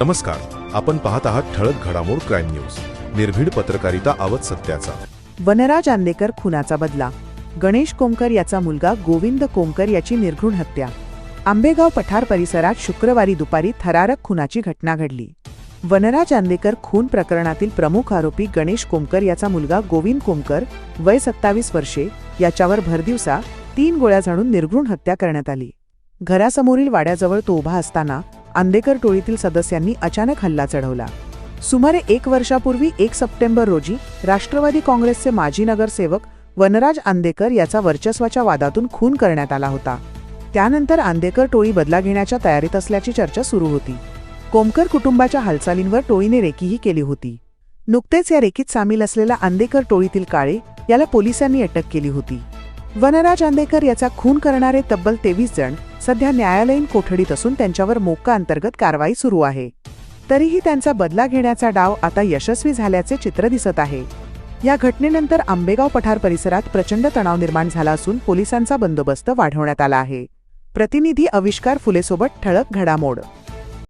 नमस्कार आपण पाहत आहात ठळक घडामोड क्राईम न्यूज. निर्भीड पत्रकारिता आवत सत्याचा. वनराज आंदेकर खुनाचा बदला. गणेश कोमकर याचा मुलगा गोविंद कोमकर याची निर्घृण हत्या. आंबेगाव पठार परिसरात शुक्रवारी दुपारी थरारक खुनाची घटना घडली. वनराज आंदेकर खून प्रकरणातील प्रमुख आरोपी गणेश कोमकर याचा मुलगा गोविंद कोमकर वय सत्तावीस वर्षे याच्यावर भरदिवसा तीन गोळ्या झाडून निर्घृण हत्या करण्यात आली. घरासमोरील वाड्याजवळ तो उभा असताना आंदेकर टोळीतील सदस्यांनी अचानक हल्ला चढवला. सुमारे एक वर्षापूर्वी एक सप्टेंबर रोजी राष्ट्रवादी काँग्रेसचे माजी नगरसेवक वनराज आंदेकर याचा वर्चस्वाच्या वादातून खून करण्यात आला होता. त्यानंतर आंदेकर टोळी बदला घेण्याच्या तयारीत असल्याची चर्चा सुरू होती. कोमकर कुटुंबाच्या हालचालींवर टोळीने रेकीही केली होती. नुकतेच या रेकीत सामील असलेल्या आंदेकर टोळीतील काळे याला पोलिसांनी अटक केली होती. वनराज आंबेकर याचा खून करणारे तब्बल तेवीस जण सध्या न्यायालयीन कोठडीत असून त्यांच्यावर मोक्का अंतर्गत कारवाई सुरू आहे. तरीही त्यांचा बदला घेण्याचा डाव आता यशस्वी झाल्याचे चित्र दिसत आहे. या घटनेनंतर आंबेगाव पठार परिसरात प्रचंड तणाव निर्माण झाला असून पोलिसांचा बंदोबस्त वाढवण्यात आला आहे. प्रतिनिधी आविष्कार फुलेसोबत ठळक घडामोड